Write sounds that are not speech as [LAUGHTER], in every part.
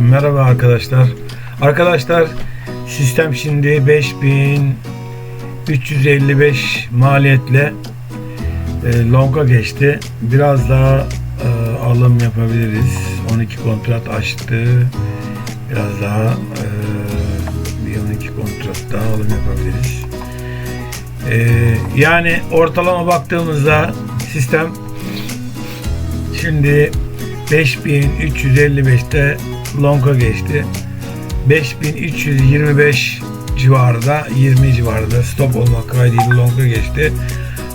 Merhaba arkadaşlar. Arkadaşlar sistem şimdi 5355 maliyetle e, longa geçti. Biraz daha e, alım yapabiliriz. 12 kontrat açtı. Biraz daha e, bir 12 kontrat daha alım yapabiliriz. E, yani ortalama baktığımızda sistem şimdi 5355'te longa geçti. 5325 civarında 20 civarında stop olmak kaydıyla longa geçti.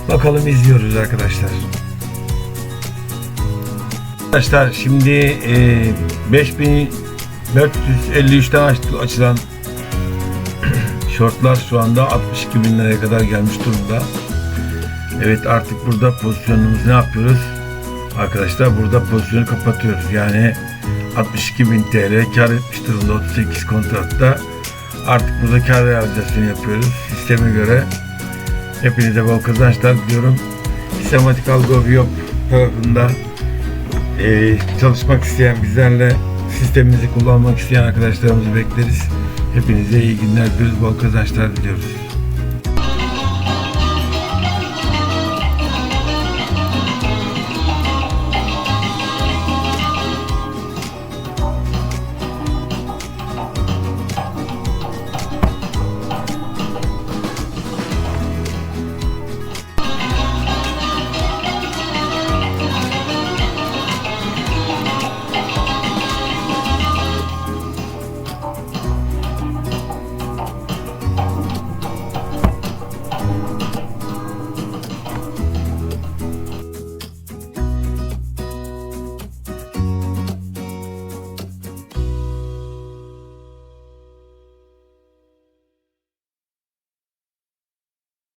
Bakalım izliyoruz arkadaşlar. Arkadaşlar şimdi e, 5453'ten açtı, açılan [CLEARS THROAT] shortlar şu anda 62 bin liraya kadar gelmiş durumda. Evet artık burada pozisyonumuzu ne yapıyoruz? Arkadaşlar burada pozisyonu kapatıyoruz. Yani 62.000 TL kar etmiş durumda 38 kontratta. Artık burada kar realizasyonu yapıyoruz. Sisteme göre hepinize bol kazançlar diliyorum. Sistematik Algo Biop tarafında eee, çalışmak isteyen bizlerle sistemimizi kullanmak isteyen arkadaşlarımızı bekleriz. Hepinize iyi günler. Bol kazançlar diliyoruz.